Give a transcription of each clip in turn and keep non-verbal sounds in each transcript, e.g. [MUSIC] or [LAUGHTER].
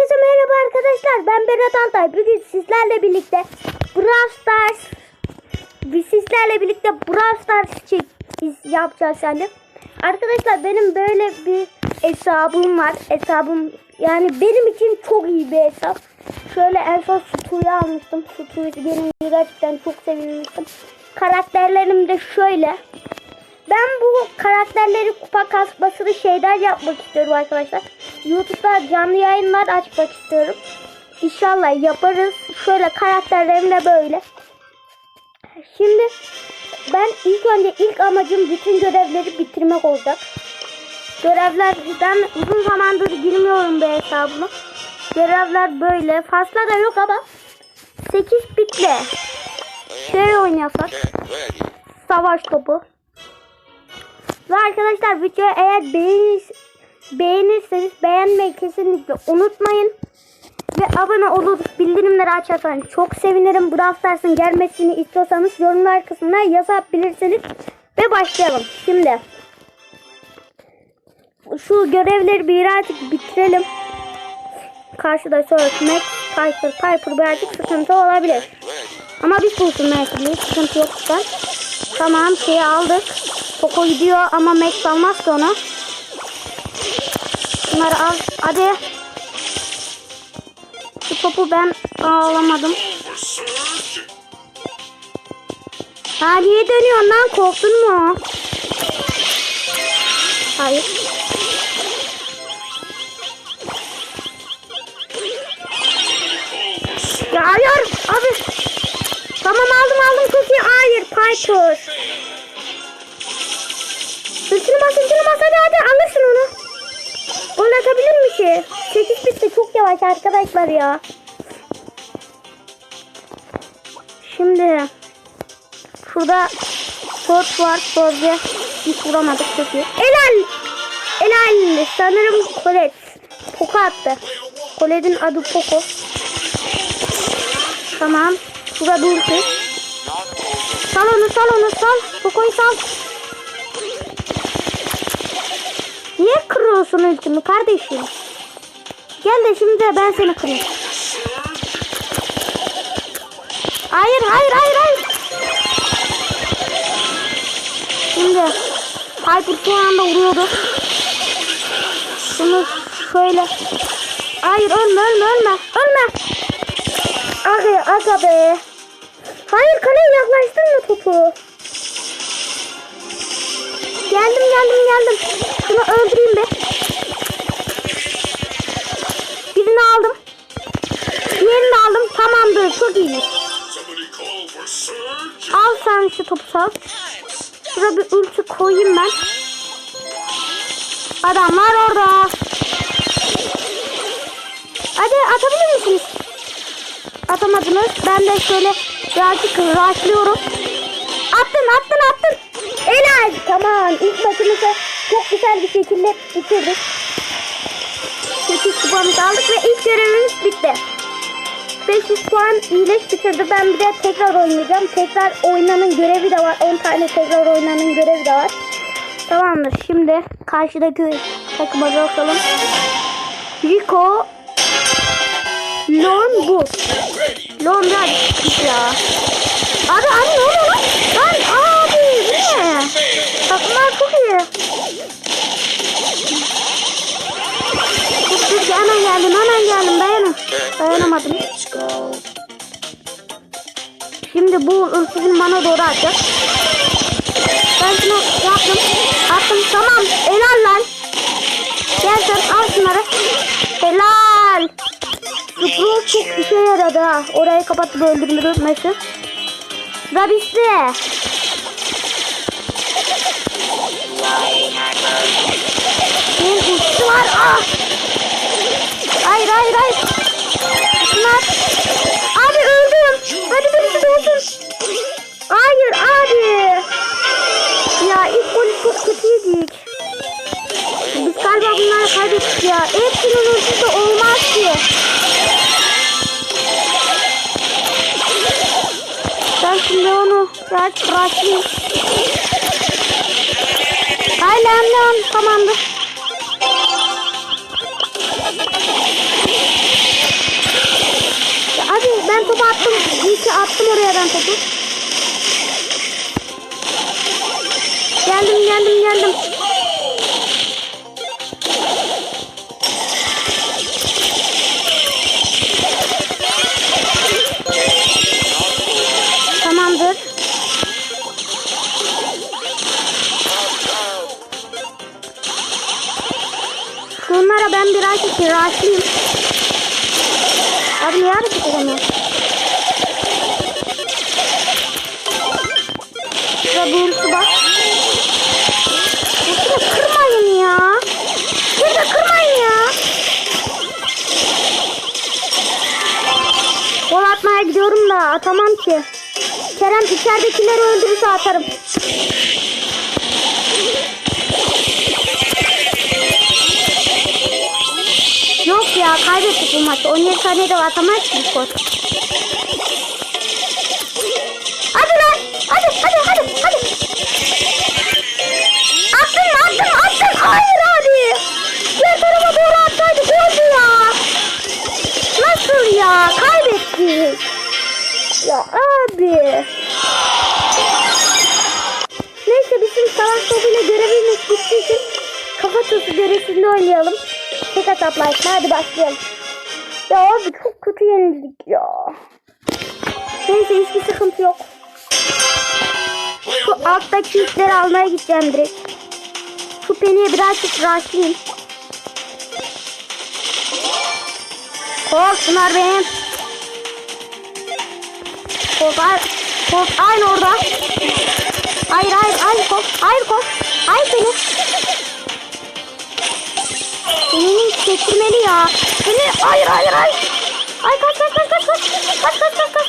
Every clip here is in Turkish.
Herkese merhaba arkadaşlar. Ben Berat Antay. Bugün sizlerle birlikte Brawl Stars biz sizlerle birlikte Brawl Stars çek yapacağız yani. Arkadaşlar benim böyle bir hesabım var. Hesabım yani benim için çok iyi bir hesap. Şöyle en son Stu'yu almıştım. Stu'yu benim gerçekten çok sevinmiştim. Karakterlerim de şöyle. Ben bu karakterleri kupa kasmasını şeyler yapmak istiyorum arkadaşlar. YouTube'da canlı yayınlar açmak istiyorum. İnşallah yaparız. Şöyle karakterlerim de böyle. Şimdi ben ilk önce ilk amacım bütün görevleri bitirmek olacak. Görevlerden uzun zamandır girmiyorum bu hesabıma. Görevler böyle. Fazla da yok ama 8 bitle şey oynasak. Savaş topu. Ve arkadaşlar videoyu eğer beğenirs beğenirseniz beğenmeyi kesinlikle unutmayın. Ve abone olup bildirimleri açarsanız çok sevinirim. Brawl Stars'ın gelmesini istiyorsanız yorumlar kısmına yazabilirsiniz. Ve başlayalım. Şimdi şu görevleri birazcık bitirelim. Karşıda Max, Piper, Piper birazcık sıkıntı olabilir. Ama biz bulsun Max'li. Sıkıntı yok. Tamam şeyi aldık. Poco gidiyor ama Max almaz ki onu. Bunları al. Hadi. Şu topu ben alamadım. Ha niye dönüyorsun lan? Korktun mu? Hayır. Ya hayır abi. Tamam aldım aldım çok iyi. Hayır Piper. Üstünü bas üstünü bas hadi hadi alırsın onu. Gol atabilir mi ki? 8 bitti çok yavaş arkadaşlar ya. Şimdi şurada Sort var. Sorge hiç vuramadık çok iyi. Helal. Helal. Sanırım Colette. Poco attı. Colette'in adı Poco. Tamam. Şurada durdu. Sal onu sal onu sal. Poco'yu sal. Kırıyorsun ultimi kardeşim? Gel de şimdi de ben seni kırayım. Hayır hayır hayır hayır. Şimdi Piper şu anda vuruyordu. Şunu şöyle. Hayır ölme ölme ölme. Ölme. Aga aga be. Hayır kaleye yaklaştırma topu. Geldim geldim geldim. Şunu öldüreyim be. Birini aldım. Diğerini aldım. Tamamdır. Çok iyi. Al sen şu topu sal. Şuraya bir ulti koyayım ben. Adamlar orada. Hadi atabilir misiniz? Atamadınız. Ben de şöyle birazcık rushlıyorum. Attın attın attın. Helal. Tamam. İlk maçımızı çok güzel bir şekilde bitirdik. 8 kupamızı aldık ve ilk görevimiz bitti. 500 puan iyileş bitirdi. Ben bir de tekrar oynayacağım. Tekrar oynanın görevi de var. 10 tane tekrar oynanın görevi de var. Tamamdır. Şimdi karşıdaki takıma bakalım. Rico Lon bu. Lon biraz ya. Abi abi ne oluyor lan? Lan abi? Takımlar çok iyi. Dur hemen geldim hemen geldim dayanın. Dayanamadım. Şimdi bu ırsızın bana doğru atacak. Ben şunu yaptım. Attım tamam. Helal lan. Gel sen al şunları. Helal. Zıplı çok işe yaradı ha. Orayı kapatıp öldürmesi. Sıra bizde. Bir uçtu var. Ah. Hayır hayır hayır. Şunlar. Abi öldüm. Hadi birisi de olsun. Hayır abi. Ya ilk golü çok kötü yedik. Biz galiba bunları kaybettik ya. Hepsinin ultisi olmaz ki. Ben şimdi onu biraz rushlayayım. Hayır lan lan tamamdır. Ben topu. Geldim geldim geldim. Tamamdır. Şunlara ben birazcık rahatlayayım. Abi niye hareket edemiyor? Da atamam ki. Kerem içeridekileri öldürürse atarım. Yok ya kaybettik bu maçı. 17 saniyede atamayız ki bu oynayalım. Tek ataplar. Hadi başlayalım. Ya abi çok kötü yenildik ya. Neyse hiçbir sıkıntı yok. Şu alttaki yükleri almaya gideceğim direkt. Şu peniye birazcık rushlayayım. Kol bunlar benim. Ay, kol aynı orada. Hayır hayır hayır kol. Hayır kol. Hayır beni. Senin getirmeli ya. Seni hayır hayır hayır. Ay kaç kaç kaç kaç kaç. Kaç kaç kaç kaç.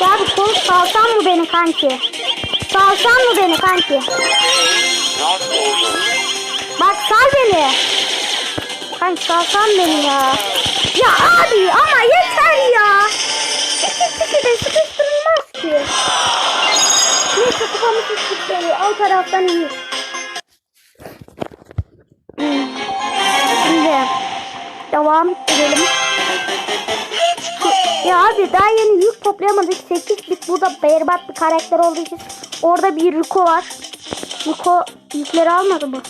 Ya bu kol salsan mı beni kanki? Salsan mı beni kanki? Bak sal beni. Kanki salsan beni ya. Ya abi ama yeter ya. Sıkı sıkı de sıkıştırılmaz ki. Neyse kafamı sıkıştırıyor. Alt taraftan. Hmm. Şimdi devam edelim. Ya abi daha yeni yük toplayamadık. 8 bit burada berbat bir karakter olduğu için. Orada bir Rico var. Rico yükleri almadı mı?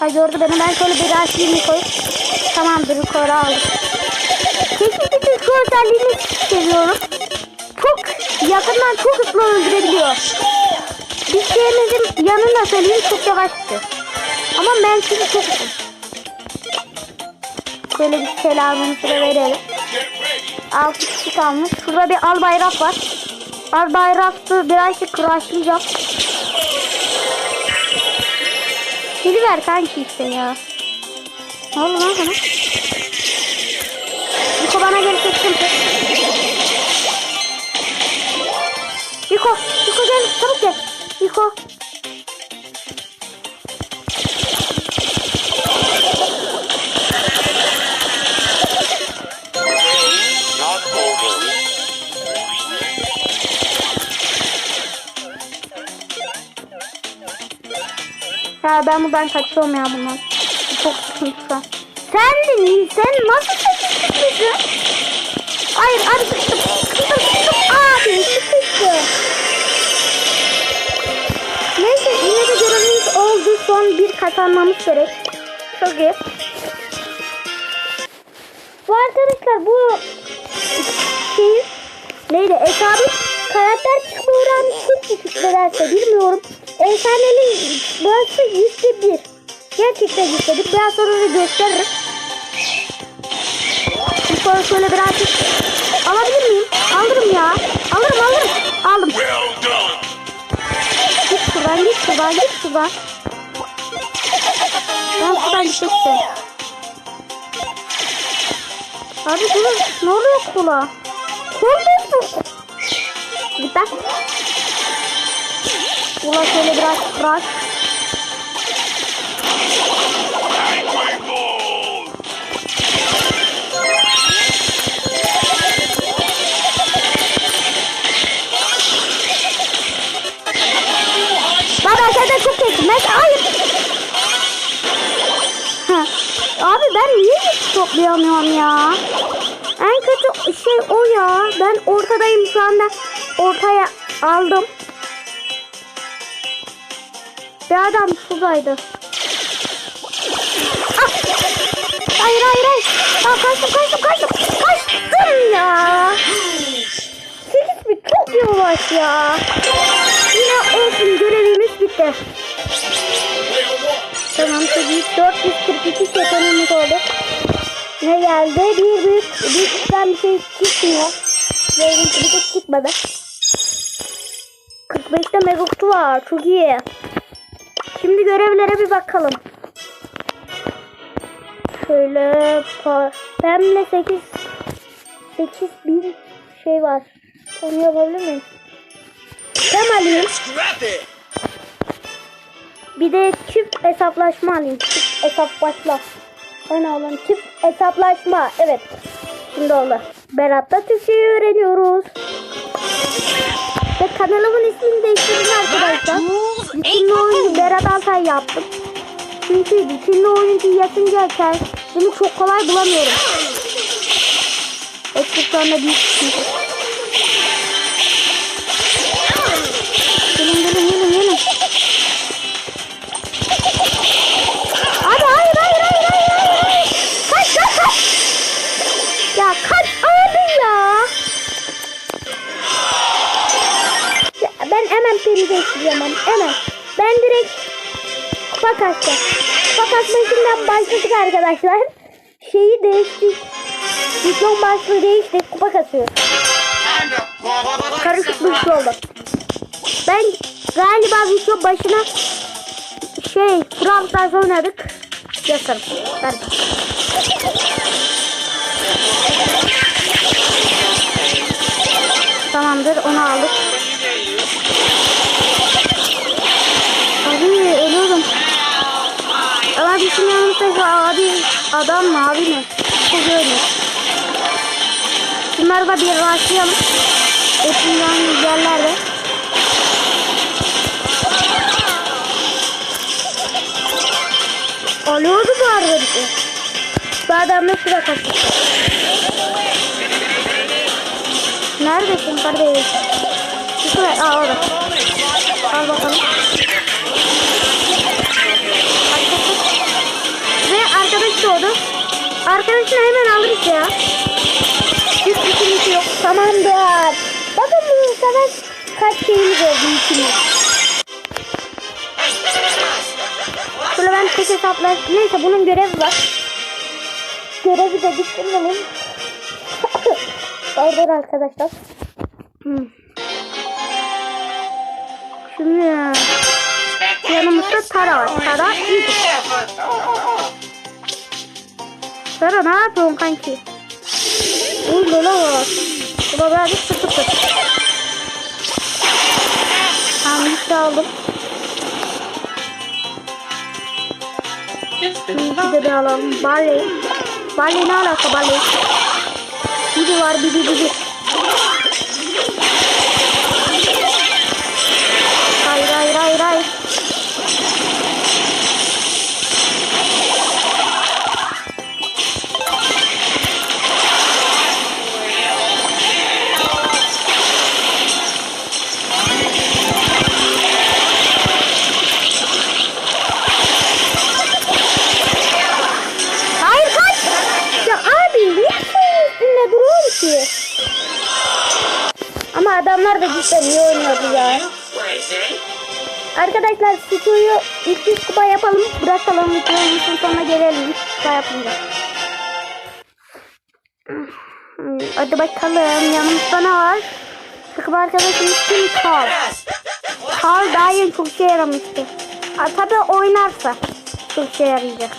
Ha gördü beni. Ben şöyle bir açayım Rico'yu. Tamamdır Rico'yu aldım. Özelliğini seviyorum. Çok yakından çok hızlı öldürebiliyor. Bir şeyimizin yanında söyleyeyim çok yavaş gidiyor. Ama menzili çok uzun. Böyle bir selamını sıra verelim. 6 kişi kalmış. Şurada bir al bayrak var. Al bayraktı birazcık kıraşlayacağım. Geri ver kanki işte ya. Ne oldu lan sana? Bana gel çektim. Niko, Niko gel çabuk gel. Over. Ya ben buradan kaçıyorum ya bundan. Çok sıkıntı. Sen sen nasıl sıkıştın? Hayır abi sıkıştım. Sıkıştım sıkıştım. Abi sıkıştım. Neyse yine de görevimiz oldu. Son bir kazanmamız gerek. Çok iyi. Bu arkadaşlar bu şeyin neydi hesabın karakter çıkma oranı çok düşük nedense bilmiyorum. Efsanenin burası yüzde bir. Gerçekten yüzde bir. Biraz sonra da gösteririm. Sonra şöyle birazcık alabilir miyim? Alırım ya. Alırım alırım. Aldım. Git şuradan git şuradan git şuradan. Ben şuradan gitmek istiyorum. Abi dur. Ne oluyor kula? Mu? Git lan. Ula şöyle biraz bırak. Toplayamıyorum ya? En kötü şey o ya. Ben ortadayım şu anda. Ortaya aldım. Bir adam sudaydı. Ah! Hayır hayır hayır. Aa, kaçtım kaçtım kaçtım. Kaçtım ya. Sekiz bir çok yavaş ya. Yine olsun görevimiz bitti. Tamam tabii 442 şetonumuz oldu. Ne geldi? Bir büyük, büyükten bir şey çıkmıyor. Benimki bir de çıkmadı. 45'te mega kutu var. Çok iyi. Şimdi görevlere bir bakalım. Şöyle pemle 8 8 bin şey var. Onu yapabilir miyim? Ben alayım. Bir de çift hesaplaşma alayım. Çift hesaplaşma. Bana olan çift hesaplaşma. Evet. Şimdi oldu. Berat'ta Türkçeyi öğreniyoruz. Ve kanalımın ismini değiştirdim arkadaşlar. Bütünlü oyuncu Berat Altay yaptım. Çünkü bütünlü oyuncu yazınca kendimi çok kolay bulamıyorum. Ekranında büyük sıkıntı. Arkadaşlar. Şeyi değiştik. Diplom başlığı değişti. Kupa kasıyor. Karışık bir şey oldu. Ben galiba video başına şey Stars oynadık. Yaparım. Galiba. Tamamdır onu aldık. Abi ölüyorum. Ama düşünüyorum ki abi adam mı abi mi? Çok ölüyor. Şunları da bir rastlayalım. Hepsinden yerlerde. Oluyordu bu arada bir şey. Bu adam sıra kaçtı? Neredesin kardeş? Şuraya, aa orada. Al bakalım. Arkadaşını hemen alırız ya. Hiç işimiz yok. Tamamdır. Bakın bu sefer kaç şeyimiz oldu ikimiz. Şöyle ben tek hesaplar. Neyse bunun görevi var. Görevi de bitirelim. Pardon arkadaşlar. Hmm. Şimdi yanımızda Tara var. Tara iyi. Tara ne yapıyorsun kanki? Uy lola var. Bu da birazcık sıkıntı. Tamam bir şey aldım. İki de de alalım. Barley. Barley ne alaka Barley? Biri var biri biri. Adamlar da cidden iyi oynuyordu ya. Arkadaşlar videoyu ilk üç kupa yapalım. Bırakalım videonun sonra gelelim. Kupa yapınca. Hadi bakalım yanımızda ne var? Takım arkadaşımız kim? Carl. Carl yeni çok şey yaramıştı. Ha, tabii oynarsa çok şey yarayacak.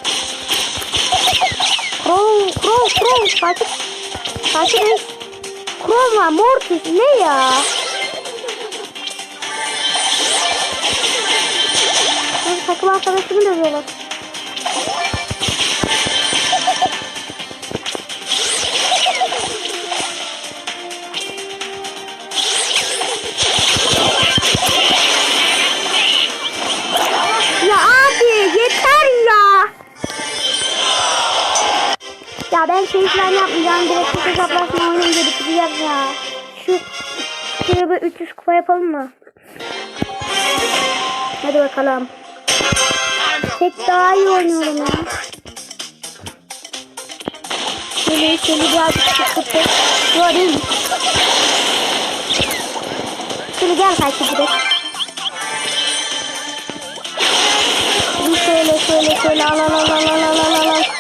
Crow, Crow, Crow. Takip, takip var, Mortis. Ne ya? Takım arkadaşımı dövüyorlar. Ya ben şey falan yapmayacağım. Direkt bir şey hesaplaşma oynayınca bitireceğim ya. Şu şöyle bir 300 kupa yapalım mı? Hadi bakalım. Pek daha iyi oynuyorum ya. Şöyle şöyle birazcık çıkıp Göreyim. Şöyle gel kanka direkt. Şöyle şöyle şöyle al al al al al al al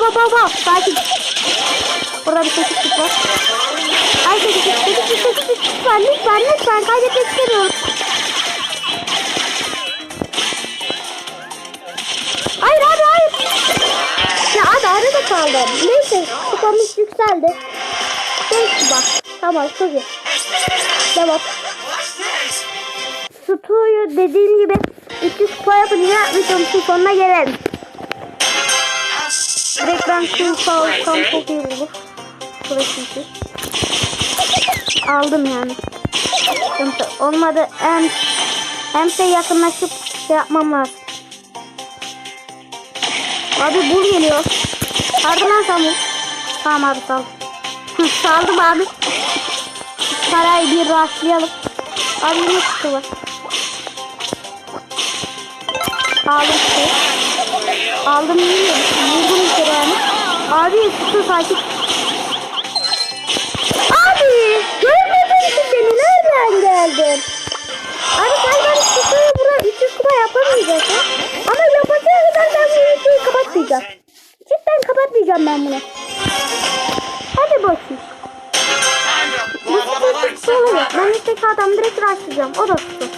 bo bo bo. Sakin. Burada bir sekiz var. Ay sekiz sekiz sekiz lütfen lütfen lütfen kaybetmek istemiyorum. Hayır abi hayır. Ya abi arada kaldım. Neyse kupamız yükseldi. Beş kupa. Tamam çok iyi. Devam. Stu'yu dediğim gibi 300 kupa yapınca videomuzun sonuna gelelim. Direkt ben şu sağ olsam çok iyi olur. Burası çünkü. Aldım yani. Sıkıntı olmadı. Hem, hem de yakınlaşıp şey yapmam lazım. Abi bul geliyor. Lan sen bul. Tamam abi sal. Saldım [LAUGHS] abi. Parayı bir rastlayalım. Abi yine kutu var. Aldım kutuyu. Aldım. Vurdum bir yani. Abi kutu sakin. Abi görmedim ki seni nereden geldin? Abi sen ben kutuyu buraya 300 kupa yapamayacaksın. Ama yapacağım kadar ben bu videoyu kapatmayacağım. Cidden kapatmayacağım ben bunu. Hadi bakayım. Bu kutu kutu olur. Ben üstteki adamı direkt rastlayacağım. O da kutu.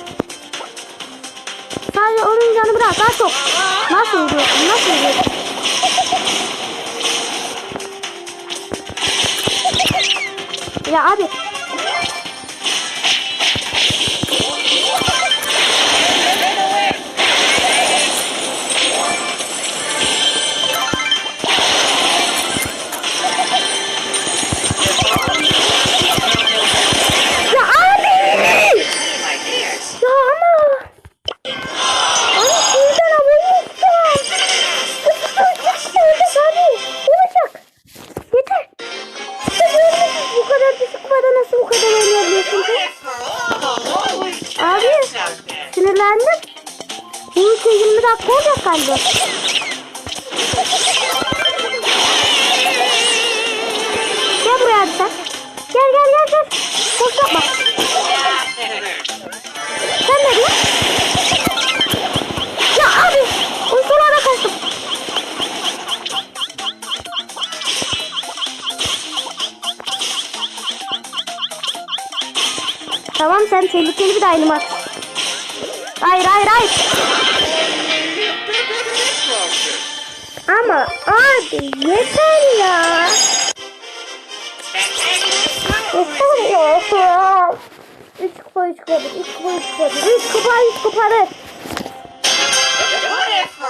Onun canı bırak. Daha çok. Nasıl vuruyorsun? Nasıl vuruyorsun? Ya abi. Ülke 20 dakika olacak galiba. Gel buraya hadi sen. Gel gel gel gel. Boş yapma. Sen ne diyorsun? Ya abi. Uykulara kaçtım. Tamam sen tehlikeli bir dayım at. Hayır hayır hayır. Ama abi yeter ya. Yeter ya. Üç kupa üç kupa üç kupa üç kupa üç kupa üç kupa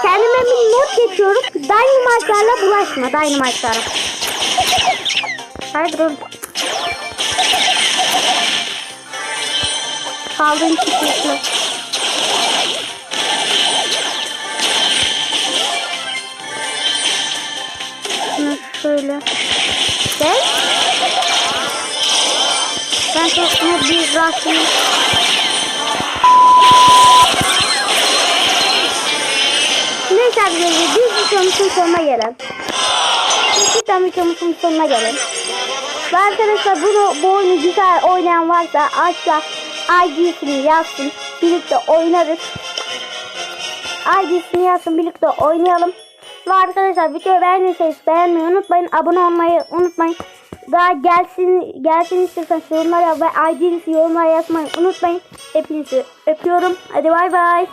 Kendime bir not geçiyorum. Dynamite'larla bulaşma. Dynamite'lara. Haydi dur. Kaldığın çıkmışsın. Şöyle. Gel. Ben sana bir rastlayayım. Neyse arkadaşlar biz videomuzun sonuna gelelim. Cidden videomuzun sonuna gelelim. Ve arkadaşlar bunu bu oyunu güzel oynayan varsa aşağı ID'sini yazsın. Birlikte oynarız. ID'sini yazsın birlikte oynayalım. Ve arkadaşlar videoyu beğendiyseniz beğenmeyi unutmayın. Abone olmayı unutmayın. Daha gelsin gelsin istiyorsanız yorumlara ve ID'nizi yorumlara yazmayı unutmayın. Hepinizi öpüyorum. Hadi bay bay.